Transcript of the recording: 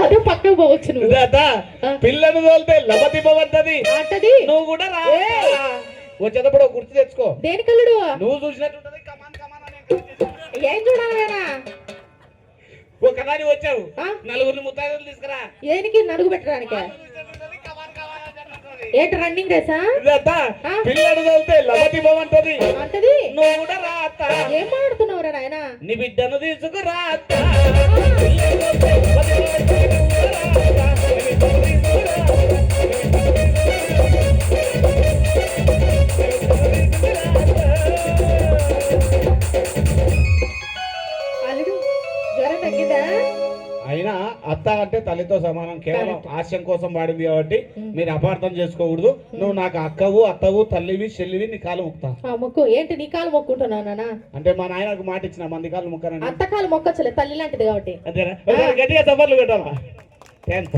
అదే పక్కకు పోవచ్చు నువ్వు. పిల్లను తోలితే లబతి పోవద్దది అంటది. నువ్వు కూడా రా. వచ్చేటప్పుడు గుర్తు తెచ్చుకో. దేని కల్లుడు నువ్వు చూసినట్టుంటది కమాన్ కమాన్. ఏం చూడాలనా ఒకదాని వచ్చావు? నలుగురిని ముత్తాయిదులు తీసుకురా. దేనికి నడుగు పెట్టడానికి. ఏంటి రన్నింగ్ రేసా? పిల్లను తోలితే పోవంటది. అంటది? నువ్వు కూడా రా అత్త. ఏం మాడుతున్నావు రా నాయన? నీ బిడ్డను తీసుకురా తగ్గిందా? అయినా అత్త అంటే తల్లితో సమానం కేవలం. హాస్యం కోసం వాడింది కాబట్టి. మీరు అపార్థం చేసుకోకూడదు. నువ్వు నాకు అక్కవు అత్తవు తల్లివి చెల్లివి నీ కాలు ముక్తా ఆ మొక్కు. ఏంటి నీ కాలు మొక్కుంటున్నావు నాన్న? అంటే మా నాయనకు మాట ఇచ్చిన మంది కాలు ముక్కనండి. అత్త కాలు మొక్కచ్చలే తల్లి లాంటిది కాబట్టి. అంతేనా? గట్టిగా సఫర్లు పెట్టాలా థ్యాంక్స్